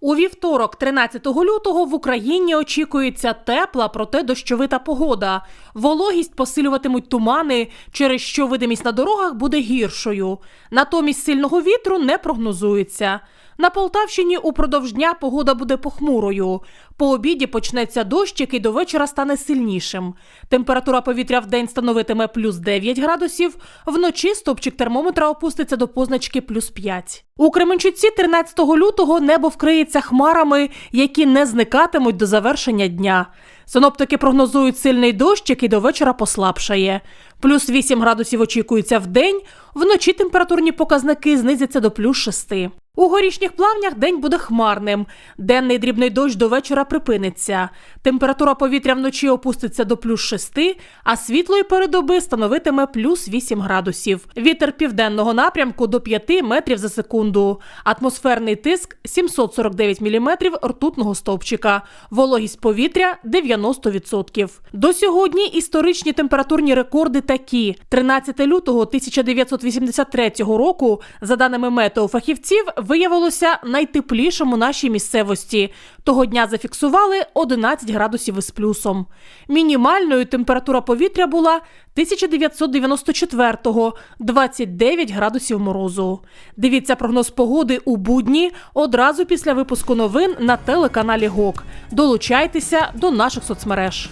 У вівторок, 13 лютого, в Україні очікується тепла, проте дощовита погода. Вологість посилюватимуть тумани, через що видимість на дорогах буде гіршою. Натомість сильного вітру не прогнозується. На Полтавщині упродовж дня погода буде похмурою. По обіді почнеться дощ, який до вечора стане сильнішим. Температура повітря в день становитиме плюс 9 градусів, вночі стопчик термометра опуститься до позначки плюс 5. У Кременчуці 13 лютого небо вкриється хмарами, які не зникатимуть до завершення дня. Синоптики прогнозують сильний дощ, який до вечора послабшає. Плюс 8 градусів очікується в день, вночі температурні показники знизяться до плюс 6. У горішніх плавнях день буде хмарним. Денний дрібний дощ до вечора припиниться. Температура повітря вночі опуститься до плюс 6, а світлої передоби становитиме плюс 8 градусів. Вітер південного напрямку до 5 метрів за секунду. Атмосферний тиск 749 міліметрів ртутного стовпчика. Вологість повітря 90%. До сьогодні історичні температурні рекорди такі: 13 лютого 1983 року, за даними метеофахівців, виявилося найтеплішим у нашій місцевості. Того дня зафіксували 11 градусів із плюсом. Мінімальною температура повітря була 1994-го – 29 градусів морозу. Дивіться прогноз погоди у будні одразу після випуску новин на телеканалі ГОК. Долучайтеся до наших соцмереж.